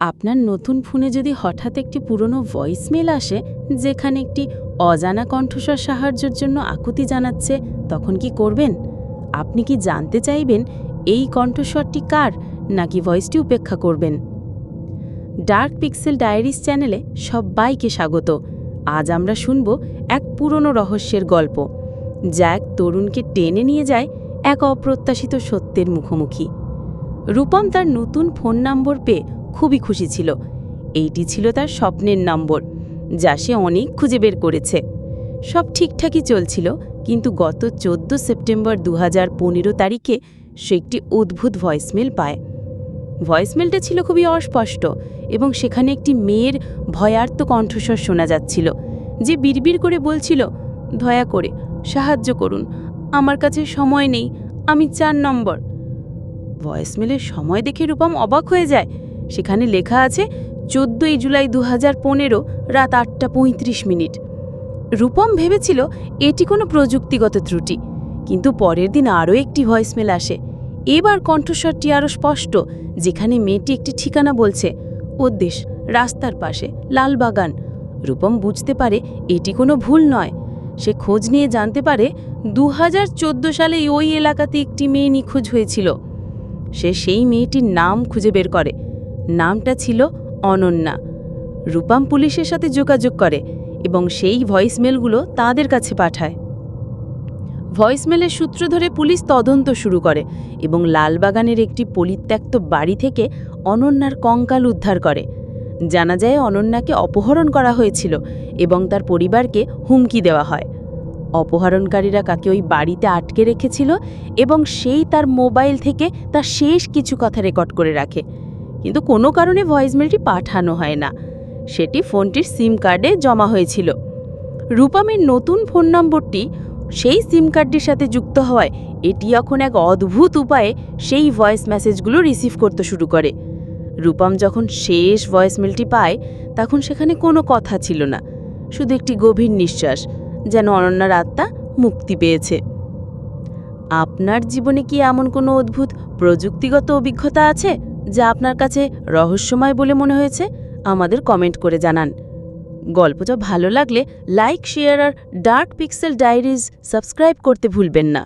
আপনার নতুন ফোনে যদি হঠাৎ একটি পুরনো ভয়েসমেল আসে, যেখানে একটি অজানা কণ্ঠস্বর সাহায্যের জন্য আকুতি জানাচ্ছে, তখন কি করবেন? আপনি কি জানতে চাইবেন এই কণ্ঠস্বরটি কার, নাকি ভয়েসটি উপেক্ষা করবেন? ডার্ক পিক্সেল ডায়েরিস চ্যানেলে সবাইকে স্বাগত। আজ আমরা শুনব এক পুরনো রহস্যের গল্প। যা এক তরুণকে টেনে নিয়ে যায় এক অপ্রত্যাশিত সত্যের মুখোমুখি। রূপম তার নতুন ফোন নম্বর পেয়ে খুবই খুশি ছিল। এইটি ছিল তার স্বপ্নের নম্বর, যা সে অনেক খুঁজে বের করেছে। সব ঠিকঠাকই চলছিল, কিন্তু গত চোদ্দ সেপ্টেম্বর দু হাজার পনেরো তারিখে সে একটি অদ্ভুত ভয়েসমেল পায়। ভয়েসমেলটা ছিল খুবই অস্পষ্ট এবং সেখানে একটি মেয়ের ভয়ার্ত কণ্ঠস্বর শোনা যাচ্ছিল, যে বিড়বিড় করে বলছিল, দয়া করে, সাহায্য করুন, আমার কাছে সময় নেই, আমি চার নম্বর। ভয়েসমেলের সময় দেখে রূপম অবাক হয়ে যায় সেখানে লেখা আছে, চোদ্দোই জুলাই দু পনেরো রাত আটটা পঁয়ত্রিশ মিনিট। রূপম ভেবেছিল এটি কোনো প্রযুক্তিগত ত্রুটি, কিন্তু পরের দিন আরও একটি ভয়েসমেল আসে। এবার কণ্ঠস্বরটি আরও স্পষ্ট, যেখানে মেয়েটি একটি ঠিকানা বলছে, উদ্দেশ, রাস্তার পাশে, লালবাগান। রূপম বুঝতে পারে এটি কোনো ভুল নয়। সে খোঁজ নিয়ে জানতে পারে দু হাজার চোদ্দ সালে ওই এলাকাতে একটি মেয়ে নিখোঁজ হয়েছিল। সে সেই মেয়েটির নাম খুঁজে বের করে। নামটা ছিল অনন্যা। রূপাম পুলিশের সাথে যোগাযোগ করে এবং সেই ভয়েসমেলগুলো তাদের কাছে পাঠায়। ভয়েসমেলের সূত্র ধরে পুলিশ তদন্ত শুরু করে এবং লালবাগানের একটি পরিত্যক্ত বাড়ি থেকে অনন্যার কঙ্কাল উদ্ধার করে। জানা যায় অনন্যাকে অপহরণ করা হয়েছিল এবং তার পরিবারকে হুমকি দেওয়া হয়। অপহরণকারীরা কাকে ওই বাড়িতে আটকে রেখেছিল এবং সেই তার মোবাইল থেকে তার শেষ কিছু কথা রেকর্ড করে রাখে। কিন্তু কোনো কারণে ভয়েসমেলটি পাঠানো হয় না। সেটি ফোনটির সিম কার্ডে জমা হয়েছিল। রূপামের নতুন ফোন নম্বরটি সেই সিম কার্ডটির সাথে যুক্ত হওয়ায় এটি এখন এক অদ্ভুত উপায়ে সেই ভয়েস মেসেজগুলো রিসিভ করতে শুরু করে। রূপম যখন শেষ ভয়েসমেলটি পায়, তখন সেখানে কোনো কথা ছিল না। শুধু একটি গভীর নিঃশ্বাস, যেন অনন্যার আত্মা মুক্তি পেয়েছে। আপনার জীবনে কি এমন কোনো অদ্ভুত প্রযুক্তিগত অভিজ্ঞতা আছে? যা আপনার কাছে রহস্যময় বলে মনে হয়েছে, আমাদের কমেন্ট করে জানান। গল্পটা ভালো লাগলে লাইক, শেয়ার আর ডার্ক পিক্সেল ডায়েরিজ সাবস্ক্রাইব করতে ভুলবেন না।